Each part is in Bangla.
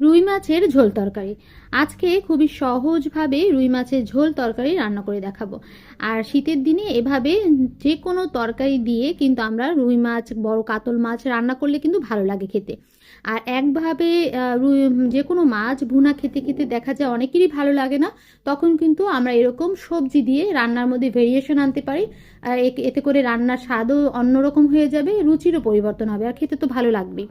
রুই মাছের ঝোল তরকারি। আজকে খুবই সহজভাবে রুই মাছের ঝোল তরকারি রান্না করে দেখাবো। আর শীতের দিনে এভাবে যে কোনো তরকারি দিয়ে কিন্তু আমরা রুই মাছ, বড় কাতল মাছ রান্না করলে কিন্তু ভালো লাগে খেতে। আর একভাবে রুই যে কোনো মাছ ভুনা খেতে খেতে দেখা যায় অনেকেরই ভালো লাগে না, তখন কিন্তু আমরা এরকম সবজি দিয়ে রান্নার মধ্যে ভেরিয়েশন আনতে পারি। আর এতে করে রান্নার স্বাদও অন্যরকম হয়ে যাবে, রুচিরও পরিবর্তন হবে, আর খেতে তো ভালো লাগবেই।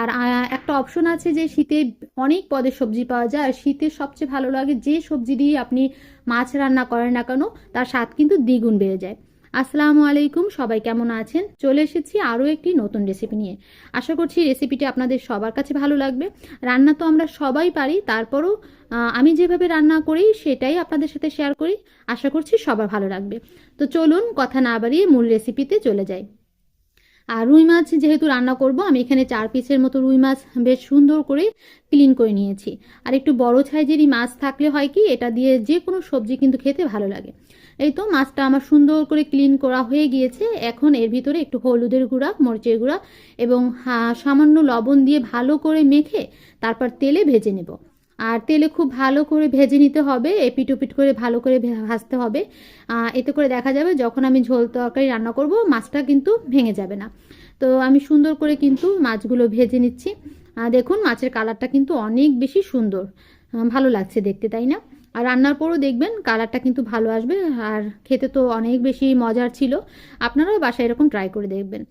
আর একটা অপশন আছে যে শীতে অনেক পদের সবজি পাওয়া যায়, আর শীতে সবচেয়ে ভালো লাগে যে সবজি দিয়ে আপনি মাছ রান্না করেন না কেন, তার স্বাদ কিন্তু দ্বিগুণ বেড়ে যায়। আসসালামু আলাইকুম, সবাই কেমন আছেন? চলে এসেছি আরও একটি নতুন রেসিপি নিয়ে। আশা করছি রেসিপিটি আপনাদের সবার কাছে ভালো লাগবে। রান্না তো আমরা সবাই পারি, তারপরও আমি যেভাবে রান্না করি সেটাই আপনাদের সাথে শেয়ার করি। আশা করছি সবার ভালো লাগবে। তো চলুন, কথা না বাড়িয়ে মূল রেসিপিতে চলে যাই। আর রুই মাছ যেহেতু রান্না করব, আমি এখানে চার পিসের মতো রুই মাছ বেশ সুন্দর করে ক্লিন করে নিয়েছি। আর একটু বড় সাইজেরই মাছ থাকলে হয় কি, এটা দিয়ে যে কোনো সবজি কিন্তু খেতে ভালো লাগে। এই তো মাছটা আমার সুন্দর করে ক্লিন করা হয়ে গিয়েছে। এখন এর ভিতরে একটু হলুদের গুঁড়া, মরিচের গুঁড়া এবং সামান্য লবণ দিয়ে ভালো করে মেখে তারপর তেলে ভেজে নেব। আর তেলে খুব ভালো করে ভেজে নিতে হবে এপিট ওপিট করে ভালো করে ভাজতে হবে। এতে করে দেখা যাবে যখন আমি ঝোল তরকারি রান্না করব, মাছটা কিন্তু ভেঙে যাবে না। তো আমি সুন্দর করে কিন্তু মাছগুলো ভেজে নিচ্ছি। দেখুন মাছের কালারটা কিন্তু অনেক বেশি সুন্দর। ভালো লাগছে দেখতে, তাই না? আর রান্নার পরও দেখবেন কালারটা কিন্তু ভালো আসবে, আর খেতে তো অনেক বেশি মজার ছিল। আপনারাও বাসায় এরকম ট্রাই করে দেখবেন।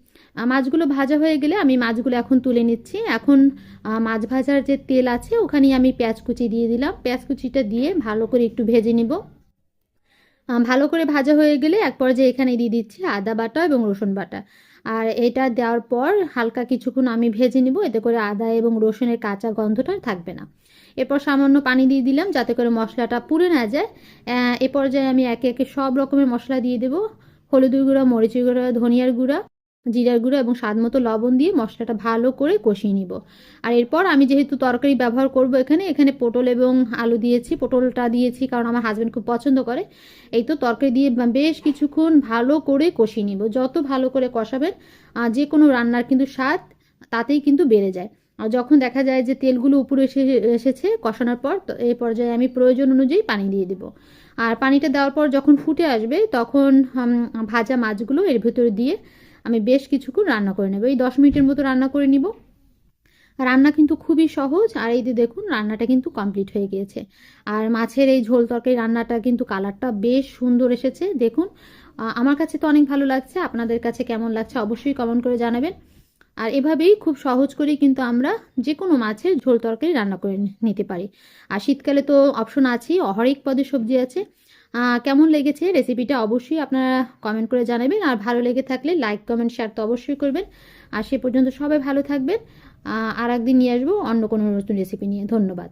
মাছগুলো ভাজা হয়ে গেলে আমি মাছগুলো এখন তুলে নিচ্ছি। এখন মাছ ভাজার যে তেল আছে ওখানেই আমি পেঁয়াজ কুচি দিয়ে দিলাম। পেঁয়াজ কুচিটা দিয়ে ভালো করে একটু ভেজে নিব। ভালো করে ভাজা হয়ে গেলে এক পর্যায়ে এখানে দিয়ে দিচ্ছি আদা বাটা এবং রসুন বাটা। আর এটা দেওয়ার পর হালকা কিছুক্ষণ আমি ভেজে নিব, এতে করে আদা এবং রসুনের কাঁচা গন্ধটা থাকবে না। এরপর সামান্য পানি দিয়ে দিলাম যাতে করে মশলাটা পুড়ে না যায়। এ পর্যায়ে আমি একে একে সব রকমের মশলা দিয়ে দেবো। হলুদ গুঁড়া, মরিচের গুঁড়া, ধনিয়ার গুঁড়া। জিরার গুঁড়ো এবং স্বাদ মতো লবণ দিয়ে মশলাটা ভালো করে কষিয়ে নিব। আর এরপর আমি যেহেতু তরকারি ব্যবহার করব এখানে এখানে পটল এবং আলু দিয়েছি, পটলটা দিয়েছি কারণ আমার হাজব্যান্ড খুব পছন্দ করে। এই তো তরকারি দিয়ে বেশ কিছুক্ষণ ভালো করে কষিয়ে নিব। যত ভালো করে কষাবেন যে কোনো রান্নার কিন্তু স্বাদ তাতেই কিন্তু বেড়ে যায়। আর যখন দেখা যায় যে তেলগুলো উপরে এসে, এসেছে কষানোর পর, তো এই পর্যায়ে আমি প্রয়োজন অনুযায়ী পানি দিয়ে দেব। আর পানিটা দেওয়ার পর যখন ফুটে আসবে, তখন ভাজা মাছগুলো এর ভেতরে দিয়ে আমি বেশ কিছুক্ষণ রান্না করে নেব। এই দশ মিনিটের মতো রান্না করে নিব। রান্না কিন্তু খুবই সহজ। আর এই যে দেখুন, রান্নাটা কিন্তু কমপ্লিট হয়ে গিয়েছে। আর মাছের এই ঝোল তরকারি রান্নাটা কিন্তু কালারটা বেশ সুন্দর এসেছে। দেখুন আমার কাছে তো অনেক ভালো লাগছে। আপনাদের কাছে কেমন লাগছে অবশ্যই কমেন্ট করে জানাবেন। আর এভাবেই খুব সহজ করেই কিন্তু আমরা যে কোনো মাছের ঝোল তরকারি রান্না করে নিতে পারি। আর শীতকালে তো অপশন আছেই হরেক পদে সবজি আছে। কেমন লেগেছে রেসিপিটা অবশ্যই আপনারা কমেন্ট করে জানাবেন। আর ভালো লেগে থাকলে লাইক কমেন্ট শেয়ার তো অবশ্যই করবেন। আর সে পর্যন্ত সবাই ভালো থাকবেন। আর একদিন নিয়ে আসব অন্য কোনো নতুন রেসিপি নিয়ে। ধন্যবাদ।